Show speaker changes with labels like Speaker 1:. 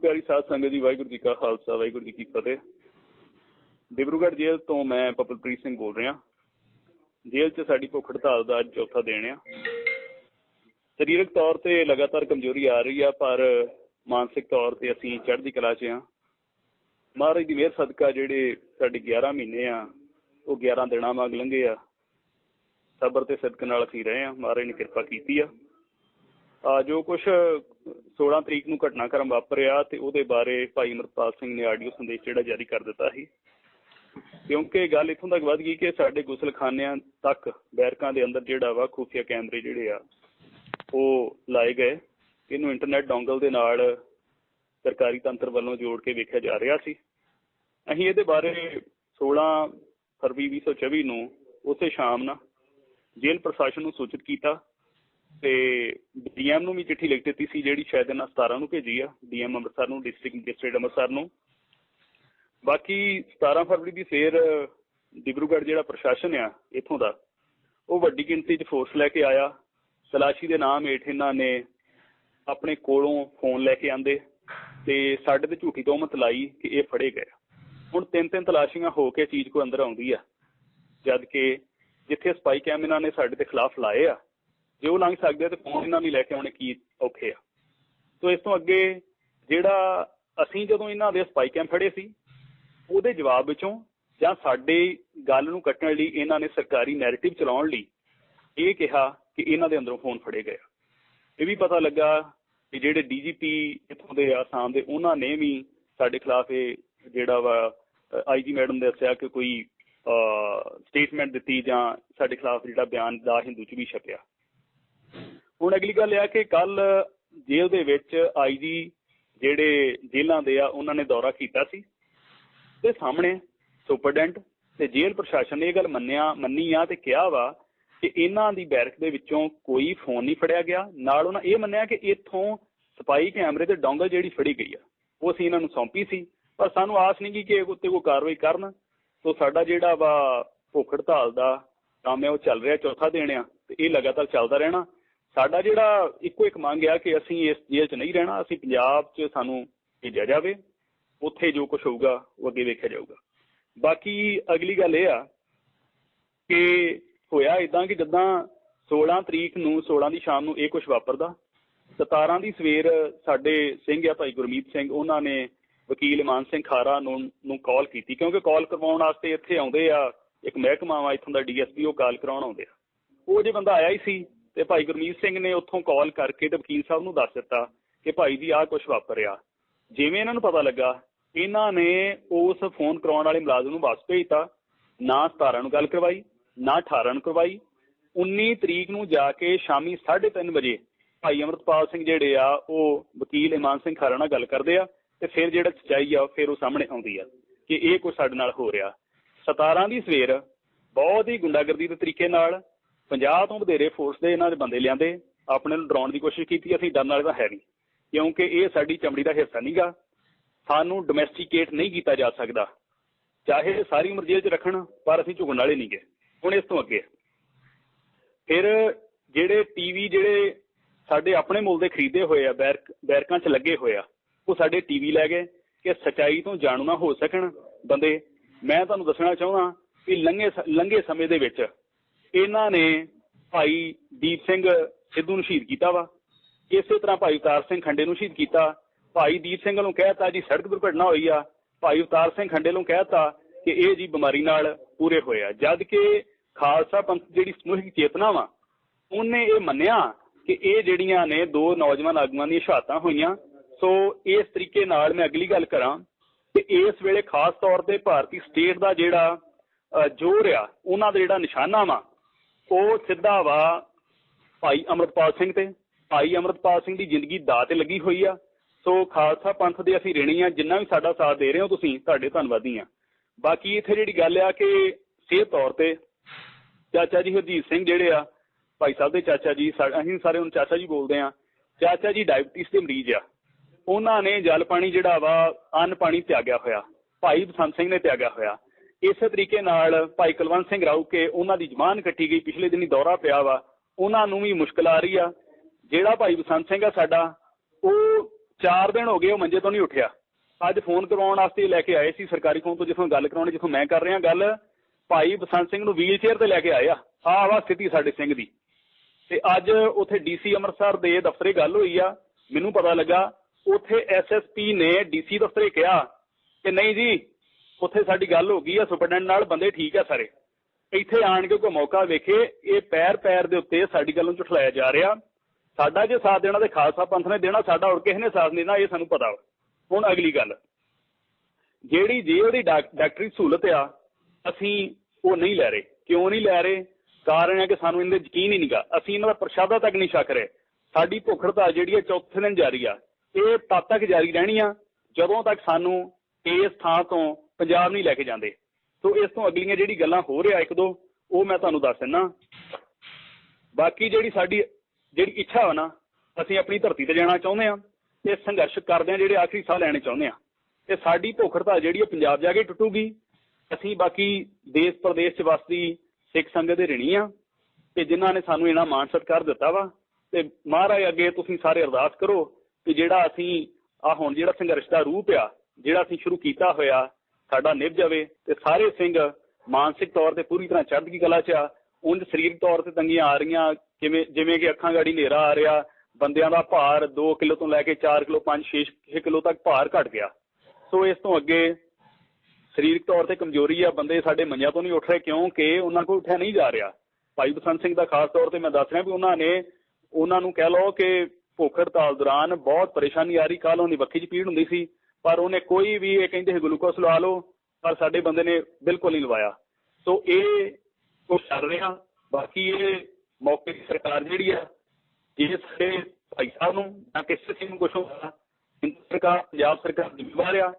Speaker 1: ਪਿਆਰੀ ਸਾਧ ਸੰਗਤ ਜੀ, ਵਾਹਿਗੁਰੂ ਜੀ ਕਾ ਖਾਲਸਾ, ਵਾਹਿਗੁਰੂ ਜੀ ਕੀ ਫਤਿਹ। ਡਿਬਰੂਗੜ੍ਹ ਜੇਲ੍ਹ ਤੋਂ ਮੈਂ ਪਪਲਪ੍ਰੀਤ ਸਿੰਘ ਬੋਲ ਰਿਹਾ। ਜੇਲ੍ਹ 'ਚ ਸਾਡੀ ਭੁੱਖ ਹੜਤਾਲ ਦਾ ਅੱਜ ਚੌਥਾ ਦਿਨ ਆ। ਸਰੀਰਕ ਤੌਰ ਤੇ ਲਗਾਤਾਰ ਕਮਜ਼ੋਰੀ ਆ ਰਹੀ ਆ, ਪਰ ਮਾਨਸਿਕ ਤੌਰ ਤੇ ਅਸੀਂ ਚੜ੍ਹਦੀ ਕਲਾ 'ਚ ਆ। ਮਹਾਰਾਜ ਦੀ ਮਿਹਰ ਸਦਕਾ ਜਿਹੜੇ ਸਾਡੇ 11 ਮਹੀਨੇ ਆ, ਉਹ 11 ਦਿਨਾਂ ਵਾਂਗ ਲੰਘੇ ਆ। ਸਬਰ ਤੇ ਸਦਕ ਨਾਲ ਅਸੀਂ ਰਹੇ ਆ, ਮਹਾਰਾਜ ਨੇ ਕਿਰਪਾ ਕੀਤੀ ਆ ਆ। ਜੋ ਕੁਝ 16 ਤਰੀਕ ਨੂੰ ਘਟਨਾਕ੍ਰਮ ਵਾਪਰਿਆ ਤੇ ਉਹਦੇ ਬਾਰੇ ਭਾਈ ਅਮਰਪਾਲ ਸਿੰਘ ਨੇ ਆਡੀਓ ਸੰਦੇਸ਼ ਜਿਹੜਾ ਜਾਰੀ ਕਰ ਦਿੱਤਾ ਸੀ। ਕਿਉਂਕਿ ਗੱਲ ਇਥੋਂ ਤੱਕ ਵੱਧ ਗਈ ਕਿ ਸਾਡੇ ਗੁਸਲਖਾਨਿਆਂ ਤੱਕ, ਬੈਰਕਾਂ ਦੇ ਅੰਦਰ ਜਿਹੜਾ ਵਾ, ਖੂਫੀਆ ਕੈਮਰੇ ਜਿਹੜੇ ਆ, ਉਹ ਲਾਏ ਗਏ। ਇਹਨੂੰ ਇੰਟਰਨੈਟ ਡੋਂਗਲ ਦੇ ਨਾਲ ਸਰਕਾਰੀ ਤੰਤਰ ਵੱਲੋਂ ਜੋੜ ਕੇ ਵੇਖਿਆ ਜਾ ਰਿਹਾ ਸੀ। ਅਸੀਂ ਇਹਦੇ ਬਾਰੇ 16 ਫਰਵਰੀ 2024 ਨੂੰ ਉਸੇ ਸ਼ਾਮ ਨਾ ਜੇਲ੍ਹ ਪ੍ਰਸ਼ਾਸਨ ਨੂੰ ਸੂਚਿਤ ਕੀਤਾ ਤੇ ਡੀਐਮ ਨੂੰ ਵੀ ਚਿੱਠੀ ਲਿਖ ਦਿੱਤੀ ਸੀ, ਜਿਹੜੀ ਸ਼ਾਇਦ ਇਹਨਾਂ 17 ਨੂੰ ਭੇਜੀ ਆ, ਡੀਐਮ ਅੰਮ੍ਰਿਤਸਰ ਨੂੰ, ਡਿਸਟ੍ਰਿਕਟ ਮੈਜਿਸਟ੍ਰੇਟ ਅੰਮ੍ਰਿਤਸਰ ਨੂੰ। ਬਾਕੀ 17 ਫਰਵਰੀ ਦੀ ਫੇਰ ਡਿਬਰੂਗੜ੍ਹ ਜਿਹੜਾ ਪ੍ਰਸ਼ਾਸਨ ਆ, ਇਥੋਂ ਦਾ, ਉਹ ਵੱਡੀ ਗਿਣਤੀ 'ਚ ਫੋਰਸ ਲੈ ਕੇ ਆਇਆ। ਤਲਾਸ਼ੀ ਦੇ ਨਾਮ ਹੇਠ ਇਹਨਾਂ ਨੇ ਆਪਣੇ ਕੋਲੋਂ ਫੋਨ ਲੈ ਕੇ ਆਂਦੇ ਤੇ ਸਾਡੇ ਤੇ ਝੂਠੀ ਤੋਹਮਤ ਲਾਈ ਕਿ ਇਹ ਫੜੇ ਗਏ। ਹੁਣ ਤਿੰਨ ਤਿੰਨ ਤਲਾਸ਼ੀਆਂ ਹੋ ਕੇ ਚੀਜ਼ ਕੋ ਅੰਦਰ ਆਉਂਦੀ ਆ, ਜਦ ਕਿ ਜਿੱਥੇ ਸਪਾਈ ਕੈਮ ਇਹਨਾਂ ਨੇ ਸਾਡੇ ਦੇ ਖਿਲਾਫ ਲਾਏ ਆ ਜੇ ਉਹ ਲੰਘ ਸਕਦੇ ਆ ਤੇ ਫੋਨ ਇਹਨਾਂ ਨੇ ਲੈ ਕੇ ਆਉਣੇ ਕੀ ਔਖੇ ਆ। ਸੋ ਇਸ ਤੋਂ ਅੱਗੇ ਜਿਹੜਾ ਅਸੀਂ ਜਦੋਂ ਇਹਨਾਂ ਦੇ ਸਪਾਈ ਕੈਮ ਫੜੇ ਸੀ, ਉਹਦੇ ਜਵਾਬ ਵਿੱਚੋਂ ਜਾਂ ਸਾਡੇ ਗੱਲ ਨੂੰ ਕੱਟਣ ਲਈ ਇਹਨਾਂ ਨੇ ਸਰਕਾਰੀ ਨੈਰੇਟਿਵ ਚਲਾਉਣ ਲਈ ਇਹ ਕਿਹਾ ਕਿ ਇਹਨਾਂ ਦੇ ਅੰਦਰੋਂ ਫੋਨ ਫੜੇ ਗਏ ਇਹ ਵੀ ਪਤਾ ਲੱਗਾ ਕਿ ਜਿਹੜੇ ਡੀਜੀਪੀ ਇਥੋਂ ਦੇ ਆਸਾਮ ਦੇ, ਉਹਨਾਂ ਨੇ ਵੀ ਸਾਡੇ ਖਿਲਾਫ ਇਹ ਜਿਹੜਾ ਵਾ ਆਈਜੀ ਮੈਡਮ ਨੇ ਦੱਸਿਆ ਕਿ ਕੋਈ ਸਟੇਟਮੈਂਟ ਦਿੱਤੀ ਜਾਂ ਸਾਡੇ ਖਿਲਾਫ ਜਿਹੜਾ ਬਿਆਨ ਦਾ ਹਿੰਦੂ ਚ ਵੀ ਛਪਿਆ। ਹੁਣ ਅਗਲੀ ਗੱਲ ਇਹ ਆ ਕਿ ਕੱਲ ਜੇਲ੍ਹ ਦੇ ਵਿੱਚ ਆਈਜੀ ਜਿਹੜੇ ਜੇਲ੍ਹਾਂ ਦੇ ਆ, ਉਹਨਾਂ ਨੇ ਦੌਰਾ ਕੀਤਾ ਸੀ। ਤੇ ਸਾਹਮਣੇ ਸੁਪਰਡੈਂਟ ਤੇ ਜੇਲ੍ਹ ਪ੍ਰਸ਼ਾਸਨ ਨੇ ਇਹ ਗੱਲ ਮੰਨਿਆ, ਮੰਨੀ ਆ ਤੇ ਕਿਹਾ ਵਾ ਕਿ ਇਹਨਾਂ ਦੀ ਬੈਰਕ ਦੇ ਵਿੱਚੋਂ ਕੋਈ ਫੋਨ ਨਹੀਂ ਫੜਿਆ ਗਿਆ। ਨਾਲ ਉਹਨਾਂ ਇਹ ਮੰਨਿਆ ਕਿ ਇੱਥੋਂ ਸਪਾਈ ਕੈਮਰੇ ਤੇ ਡੋਂਗਲ ਜਿਹੜੀ ਫੜੀ ਗਈ ਆ, ਉਹ ਅਸੀਂ ਇਹਨਾਂ ਨੂੰ ਸੌਂਪੀ ਸੀ। ਪਰ ਸਾਨੂੰ ਆਸ ਨਹੀਂ ਕਿ ਇਹ ਉੱਤੇ ਕੋਈ ਕਾਰਵਾਈ ਕਰਨ। ਸੋ ਸਾਡਾ ਜਿਹੜਾ ਵਾ ਭੁੱਖ ਹੜਤਾਲ ਦਾ ਕੰਮ ਹੈ, ਉਹ ਚੱਲ ਰਿਹਾ ਚੌਥਾ ਦਿਨ ਆ ਤੇ ਇਹ ਲਗਾਤਾਰ ਚੱਲਦਾ ਰਹਿਣਾ। ਸਾਡਾ ਜਿਹੜਾ ਇੱਕੋ ਇੱਕ ਮੰਗ ਆ ਕਿ ਅਸੀਂ ਇਸ ਜੇਲ੍ਹ 'ਚ ਨਹੀਂ ਰਹਿਣਾ, ਅਸੀਂ ਪੰਜਾਬ 'ਚ ਸਾਨੂੰ ਭੇਜਿਆ ਜਾਵੇ, ਉੱਥੇ ਜੋ ਕੁਝ ਹੋਊਗਾ ਉਹ ਅੱਗੇ ਵੇਖਿਆ ਜਾਊਗਾ। ਬਾਕੀ ਅਗਲੀ ਗੱਲ ਇਹ ਆ ਕਿ ਹੋਇਆ ਇਦਾਂ ਕਿ ਜਦਾਂ 16 ਤਰੀਕ ਨੂੰ 16 ਦੀ ਸ਼ਾਮ ਨੂੰ ਇਹ ਕੁਝ ਵਾਪਰਦਾ 17 ਦੀ ਸਵੇਰ ਸਾਡੇ ਸਿੰਘ ਆ ਭਾਈ ਗੁਰਮੀਤ ਸਿੰਘ, ਉਹਨਾਂ ਨੇ ਵਕੀਲ ਇਮਾਨ ਸਿੰਘ ਖਾਰਾ ਨੂੰ ਨੂੰ ਕਾਲ ਕੀਤੀ, ਕਿਉਂਕਿ ਕਾਲ ਕਰਵਾਉਣ ਵਾਸਤੇ ਇੱਥੇ ਆਉਂਦੇ ਆ, ਇੱਕ ਮਹਿਕਮਾ ਵਾ, ਇੱਥੋਂ ਦਾ ਡੀਐਸਪੀ, ਉਹ ਕਾਲ ਕਰਾਉਣ ਆਉਂਦੇ ਆ। ਉਹ ਜੇ ਬੰਦਾ ਆਇਆ ਹੀ ਸੀ ਤੇ ਭਾਈ ਗੁਰਮੀਤ ਸਿੰਘ ਨੇ ਉੱਥੋਂ ਕਾਲ ਕਰਕੇ ਤੇ ਵਕੀਲ ਸਾਹਿਬ ਨੂੰ ਦੱਸ ਦਿੱਤਾ ਕਿ ਭਾਈ ਜੀ ਆਹ ਕੁਝ ਵਾਪਰਿਆ। ਜਿਵੇਂ ਇਹਨਾਂ ਨੂੰ ਪਤਾ ਲੱਗਾ, ਇਹਨਾਂ ਨੇ ਉਸ ਫੋਨ ਕਰਾਉਣ ਵਾਲੇ ਮੁਲਾਜ਼ਮ ਨੂੰ ਵਾਪਸ ਭੇਜਤਾ। ਨਾ 17 ਨੂੰ ਗੱਲ ਕਰਵਾਈ, ਨਾ 18 ਨੂੰ ਕਰਵਾਈ। 19 ਤਰੀਕ ਨੂੰ ਜਾ ਕੇ ਸ਼ਾਮੀ 3:30 ਵਜੇ ਭਾਈ ਅਮਰਤਪਾਲ ਸਿੰਘ ਜਿਹੜੇ ਆ, ਉਹ ਵਕੀਲ ਇਮਾਨ ਸਿੰਘ ਖਾਰਾ ਨਾਲ ਗੱਲ ਕਰਦੇ ਆ ਤੇ ਫਿਰ ਜਿਹੜਾ ਸਚਾਈ ਆ ਫਿਰ ਉਹ ਸਾਹਮਣੇ ਆਉਂਦੀ ਆ ਕਿ ਇਹ ਕੁਝ ਸਾਡੇ ਨਾਲ ਹੋ ਰਿਹਾ। 17 ਦੀ ਸਵੇਰ ਬਹੁਤ ਹੀ ਗੁੰਡਾਗਰਦੀ ਦੇ ਤਰੀਕੇ ਨਾਲ 50 ਤੋਂ ਵਧੇਰੇ ਫੋਰਸ ਦੇ ਇਹਨਾਂ ਦੇ ਬੰਦੇ ਲਿਆਂਦੇ, ਆਪਣੇ ਨੂੰ ਡਰਾਉਣ ਦੀ ਕੋਸ਼ਿਸ਼ ਕੀਤੀ, ਅਸੀਂ ਡਰਨ ਵਾਲੇ ਤਾਂ ਹੈ ਨਹੀਂ। ਕਿਉਂਕਿ ਇਹ ਸਾਡੀ ਚਮੜੀ ਦਾ ਹਿੱਸਾ ਨਹੀਂਗਾ ਸਾਨੂੰ ਡੋਮੈਸਟੀਕੇਟ ਨਹੀਂ ਕੀਤਾ ਜਾ ਸਕਦਾ। ਚਾਹੇ ਸਾਰੀ ਉਮਰ ਜੇਲ੍ਹ 'ਚ ਰੱਖਣ, ਪਰ ਅਸੀਂ ਝੁਕਣ ਵਾਲੇ ਨਹੀਂਗੇ। ਹੁਣ ਇਸ ਤੋਂ ਅੱਗੇ। ਫਿਰ ਜਿਹੜੇ ਟੀਵੀ ਜਿਹੜੇ ਸਾਡੇ ਆਪਣੇ ਮੁੱਲ ਦੇ ਖਰੀਦੇ ਹੋਏ ਆ, ਬੈਰਕ, ਬੈਰਕਾਂ 'ਚ ਲੱਗੇ ਹੋਏ ਆ, ਉਹ ਸਾਡੇ ਟੀਵੀ ਲੈ ਗਏ ਕਿ ਸਚਾਈ ਤੋਂ ਜਾਣੂ ਨਾ ਹੋ ਸਕਣ ਬੰਦੇ। ਮੈਂ ਤੁਹਾਨੂੰ ਦੱਸਣਾ ਚਾਹੁੰਦਾ ਕਿ ਲੰਘੇ ਲੰਘੇ ਸਮੇਂ ਦੇ ਵਿੱਚ ਇਹਨਾਂ ਨੇ ਭਾਈ ਦੀਪ ਸਿੰਘ ਸਿੱਧੂ ਨੂੰ ਸ਼ਹੀਦ ਕੀਤਾ ਵਾ। ਇਸੇ ਤਰ੍ਹਾਂ ਭਾਈ ਉਤਾਰ ਸਿੰਘ ਖੰਡੇ ਨੂੰ ਸ਼ਹੀਦ ਕੀਤਾ। ਭਾਈ ਦੀਪ ਸਿੰਘ ਨੂੰ ਕਹਿਤਾ ਜੀ, ਸੜਕ ਦੁਰਘਟਨਾ ਹੋਈ ਆ। ਭਾਈ ਉਤਾਰ ਸਿੰਘ ਖੰਡੇ ਨੂੰ ਕਹਿਤਾ ਕਿ ਇਹ ਜੀ ਬਿਮਾਰੀ ਨਾਲ ਪੂਰੇ ਹੋਏ ਆ। ਜਦ ਕਿ ਖਾਲਸਾ ਪੰਥ ਜਿਹੜੀ ਸਮੂਹਿਕ ਚੇਤਨਾ ਵਾ, ਉਹਨੇ ਇਹ ਮੰਨਿਆ ਕਿ ਇਹ ਜਿਹੜੀਆਂ ਨੇ ਦੋ ਨੌਜਵਾਨ ਆਗੂਆਂ ਦੀਆਂ ਸ਼ਹਾਦਤਾਂ ਹੋਈਆਂ। ਸੋ ਇਸ ਤਰੀਕੇ ਨਾਲ ਮੈਂ ਅਗਲੀ ਗੱਲ ਕਰਾਂ ਕਿ ਇਸ ਵੇਲੇ ਖਾਸ ਤੌਰ ਤੇ ਭਾਰਤੀ ਸਟੇਟ ਦਾ ਜਿਹੜਾ ਜੋਰ ਆ, ਉਹਨਾਂ ਦਾ ਜਿਹੜਾ ਨਿਸ਼ਾਨਾ ਵਾ ਉਹ ਸਿੱਧਾ ਵਾ ਭਾਈ ਅਮਰਤਪਾਲ ਸਿੰਘ ਤੇ। ਭਾਈ ਅਮਰਤਪਾਲ ਸਿੰਘ ਦੀ ਜ਼ਿੰਦਗੀ ਦਾ ਤੇ ਲੱਗੀ ਹੋਈ ਆ। ਸੋ ਖਾਲਸਾ ਪੰਥ ਦੇ ਅਸੀਂ ਰੇਣੀ ਆ। ਜਿੰਨਾ ਵੀ ਸਾਡਾ ਸਾਥ ਦੇ ਰਹੇ ਹੋ ਤੁਸੀਂ, ਤੁਹਾਡੇ ਧੰਨਵਾਦੀ ਆ। ਬਾਕੀ ਇੱਥੇ ਜਿਹੜੀ ਗੱਲ ਆ ਕਿ ਸਿਹਤ ਤੌਰ ਤੇ ਚਾਚਾ ਜੀ ਹਰਜੀਤ ਸਿੰਘ ਜਿਹੜੇ ਆ, ਭਾਈ ਸਾਹਿਬ ਦੇ ਚਾਚਾ ਜੀ ਅਸੀਂ ਸਾਰੇ ਹੁਣ ਚਾਚਾ ਜੀ ਬੋਲਦੇ ਆ। ਚਾਚਾ ਜੀ ਡਾਇਬਟੀਸ ਦੇ ਮਰੀਜ਼ ਆ। ਉਹਨਾਂ ਨੇ ਜਲ ਪਾਣੀ ਜਿਹੜਾ ਵਾ, ਅੰਨ ਪਾਣੀ ਤਿਆਗਿਆ ਹੋਇਆ। ਭਾਈ ਬਸੰਤ ਸਿੰਘ ਨੇ ਤਿਆਗਿਆ ਹੋਇਆ। ਇਸੇ ਤਰੀਕੇ ਨਾਲ ਭਾਈ ਕੁਲਵੰਤ ਸਿੰਘ ਰਾਉਕੇ ਉਹਨਾਂ ਦੀ ਜ਼ਮਾਨ ਕੱਟੀ ਗਈ, ਪਿਛਲੇ ਦਿਨੀ ਦੌਰਾ ਪਿਆ ਵਾ, ਉਹਨਾਂ ਨੂੰ ਵੀ ਮੁਸ਼ਕਲ ਆ ਰਹੀ ਆ। ਜਿਹੜਾ ਭਾਈ ਬਸੰਤ ਸਿੰਘ ਆ ਸਾਡਾ, ਉਹ 4 ਦਿਨ ਹੋ ਗਏ ਉਹ ਮੰਜੇ ਤੋਂ ਨਹੀਂ ਉੱਠਿਆ। ਅੱਜ ਫੋਨ ਕਰਵਾਉਣ ਵਾਸਤੇ ਲੈ ਕੇ ਆਏ ਸੀ ਸਰਕਾਰੀ ਫੋਨ ਤੋਂ, ਜਿੱਥੋਂ ਗੱਲ ਕਰਾਉਣੀ, ਜਿੱਥੋਂ ਮੈਂ ਕਰ ਰਿਹਾ ਗੱਲ, ਭਾਈ ਬਸੰਤ ਸਿੰਘ ਨੂੰ ਵੀਲ ਚੇਅਰ ਤੇ ਲੈ ਕੇ ਆਏ ਆ। ਆਹ ਵਾ ਸਥਿਤੀ ਸਾਡੇ ਸਿੰਘ ਦੀ। ਤੇ ਅੱਜ ਉੱਥੇ ਡੀਸੀ ਅੰਮ੍ਰਿਤਸਰ ਦੇ ਦਫ਼ਤਰੇ ਗੱਲ ਹੋਈ ਆ, ਮੈਨੂੰ ਪਤਾ ਲੱਗਾ, ਉੱਥੇ ਐਸਐਸਪੀ ਨੇ ਡੀਸੀ ਦਫ਼ਤਰੇ ਕਿਹਾ ਕਿ ਨਹੀਂ ਜੀ ਉੱਥੇ ਸਾਡੀ ਗੱਲ ਹੋ ਗਈ ਆ, ਸੁਪਰਡੈਂਟ ਨਾਲ ਬੰਦੇ ਠੀਕ ਆ ਸਾਰੇ। ਇੱਥੇ ਆਣ ਕੇ ਕੋਈ ਮੌਕਾ ਵੇਖੇ, ਇਹ ਪੈਰ ਪੈਰ ਦੇ ਉੱਤੇ ਸਾਡੀ ਗੱਲ ਨੂੰ ਝੁਠਲਾਇਆ ਜਾ ਰਿਹਾ। ਸਾਡਾ ਜੇ ਸਾਥ ਦੇਣਾ ਤੇ ਖਾਲਸਾ ਪੰਥ ਨੇ ਦੇਣਾ, ਸਾਡਾ ਹੋਰ ਕਿਸੇ ਨੇ ਸਾਥ ਨਹੀਂ ਦੇਣਾ, ਇਹ ਸਾਨੂੰ ਪਤਾ ਵਾ। ਹੁਣ ਅਗਲੀ ਗੱਲ। ਜਿਹੜੀ ਜੇ ਉਹਦੀ ਡਾਕ- ਡਾਕਟਰੀ ਸਹੂਲਤ ਆ, ਅਸੀਂ ਉਹ ਨਹੀਂ ਲੈ ਰਹੇ। ਕਿਉਂ ਨਹੀਂ ਲੈ ਰਹੇ? ਕਾਰਨ ਹੈ ਕਿ ਸਾਨੂੰ ਇਹਦੇ ਯਕੀਨ ਹੀ ਨਹੀਂਗਾ ਅਸੀਂ ਇਹਨਾਂ ਦਾ ਪ੍ਰਸ਼ਾਦਾ ਤੱਕ ਨਹੀਂ ਛਕ ਰਹੇ। ਸਾਡੀ ਭੁੱਖ ਹੜਤਾਲ ਜਿਹੜੀ ਹੈ ਚੌਥੇ ਦਿਨ ਜਾਰੀ ਆ। ਇਹ ਤਦ ਤੱਕ ਜਾਰੀ ਰਹਿਣੀ ਆ, ਜਦੋਂ ਤੱਕ ਸਾਨੂੰ ਇਸ ਥਾਂ ਤੋਂ ਪੰਜਾਬ ਨਹੀਂ ਲੈ ਕੇ ਜਾਂਦੇ। ਸੋ ਇਸ ਤੋਂ ਅਗਲੀਆਂ ਜਿਹੜੀ ਗੱਲਾਂ ਹੋ ਰਿਹਾ ਇੱਕ ਦੋ, ਉਹ ਮੈਂ ਤੁਹਾਨੂੰ ਦੱਸ ਦਿੰਨਾ। ਬਾਕੀ ਜਿਹੜੀ ਸਾਡੀ ਜਿਹੜੀ ਇੱਛਾ ਵਾ ਨਾ, ਅਸੀਂ ਆਪਣੀ ਧਰਤੀ ਤੇ ਜਾਣਾ ਚਾਹੁੰਦੇ ਆ ਤੇ ਸੰਘਰਸ਼ ਕਰਦੇ ਆ ਜਿਹੜੇ ਆਖਰੀ ਸਾਹ ਲੈਣੇ ਚਾਹੁੰਦੇ ਆ ਤੇ ਸਾਡੀ ਭੁੱਖ ਜਿਹੜੀ ਉਹ ਪੰਜਾਬ ਜਾ ਕੇ ਟੁੱਟੂਗੀ। ਅਸੀਂ ਬਾਕੀ ਦੇਸ਼ ਪ੍ਰਦੇਸ਼ ਚ ਵਸਦੀ ਸਿੱਖ ਸੰਗਤ ਦੇ ਰਿਣੀ ਆ ਤੇ ਜਿਨ੍ਹਾਂ ਨੇ ਸਾਨੂੰ ਇਹਨਾਂ ਮਾਣ ਸਤਿਕਾਰ ਦਿੱਤਾ ਵਾ, ਤੇ ਮਹਾਰਾਜ ਅੱਗੇ ਤੁਸੀਂ ਸਾਰੇ ਅਰਦਾਸ ਕਰੋ ਕਿ ਜਿਹੜਾ ਅਸੀਂ ਆ ਹੁਣ ਜਿਹੜਾ ਸੰਘਰਸ਼ ਦਾ ਰੂਪ ਆ ਜਿਹੜਾ ਅਸੀਂ ਸ਼ੁਰੂ ਕੀਤਾ ਹੋਇਆ, ਸਾਡਾ ਨਿਭ ਜਾਵੇ ਤੇ ਸਾਰੇ ਸਿੰਘ ਮਾਨਸਿਕ ਤੌਰ ਤੇ ਪੂਰੀ ਤਰ੍ਹਾਂ ਚੜ੍ਹਦੀ ਕਲਾ 'ਚ ਆ। ਉਂਝ ਸਰੀਰਕ ਤੌਰ ਤੇ ਤੰਗੀਆਂ ਆ ਰਹੀਆਂ, ਕਿਵੇਂ, ਜਿਵੇਂ ਕਿ ਅੱਖਾਂ ਗਾੜੀ ਹਨੇਰਾ ਆ ਰਿਹਾ, ਬੰਦਿਆਂ ਦਾ ਭਾਰ 2 ਕਿਲੋ ਤੋਂ ਲੈ ਕੇ 4 ਕਿਲੋ 5 6 ਕਿਲੋ ਤੱਕ ਭਾਰ ਘਟ ਗਿਆ। ਸੋ ਇਸ ਤੋਂ ਅੱਗੇ ਸਰੀਰਕ ਤੌਰ ਤੇ ਕਮਜ਼ੋਰੀ ਆ, ਬੰਦੇ ਸਾਡੇ ਮੰਜਿਆਂ ਤੋਂ ਨਹੀਂ ਉੱਠ ਰਹੇ, ਕਿਉਂਕਿ ਉਹਨਾਂ ਕੋਲ ਉੱਠਿਆ ਨਹੀਂ ਜਾ ਰਿਹਾ। ਭਾਈ ਬਸੰਤ ਸਿੰਘ ਦਾ ਖਾਸ ਤੌਰ ਤੇ ਮੈਂ ਦੱਸ ਰਿਹਾ ਵੀ ਉਹਨਾਂ ਨੇ, ਉਹਨਾਂ ਨੂੰ ਕਹਿ ਲਓ ਕਿ ਭੁੱਖ ਹੜਤਾਲ ਦੌਰਾਨ ਬਹੁਤ ਪਰੇਸ਼ਾਨੀ ਆ ਰਹੀ ਕੱਲ ਉਹਦੀ ਵੱਖੀ 'ਚ ਪੀੜ ਹੁੰਦੀ ਸੀ। ਪਰ ਉਹਨੇ ਕੋਈ ਵੀ ਇਹ ਕਹਿੰਦੇ ਸੀ ਗਲੂਕੋਸ ਲਵਾ ਲਓ, ਪਰ ਸਾਡੇ ਬੰਦੇ ਨੇ ਬਿਲਕੁਲ ਨਹੀਂ ਲਵਾਇਆ। ਸੋ ਇਹ ਕੁਛ ਚੱਲ ਰਿਹਾ ਬਾਕੀ ਇਹ ਮੌਕੇ ਦੀ ਸਰਕਾਰ ਜਿਹੜੀ ਆ, ਇਹ ਸਾਡੇ ਭਾਈ ਸਾਹਿਬ ਨੂੰ ਜਾਂ ਕਿਸੇ ਸਿੰਘ ਨੂੰ ਕੁਛ ਹੋਇਆ ਹਿੰਦ ਸਰਕਾਰ ਪੰਜਾਬ ਸਰਕਾਰ ਜ਼ਿੰਮੇਵਾਰ ਆ।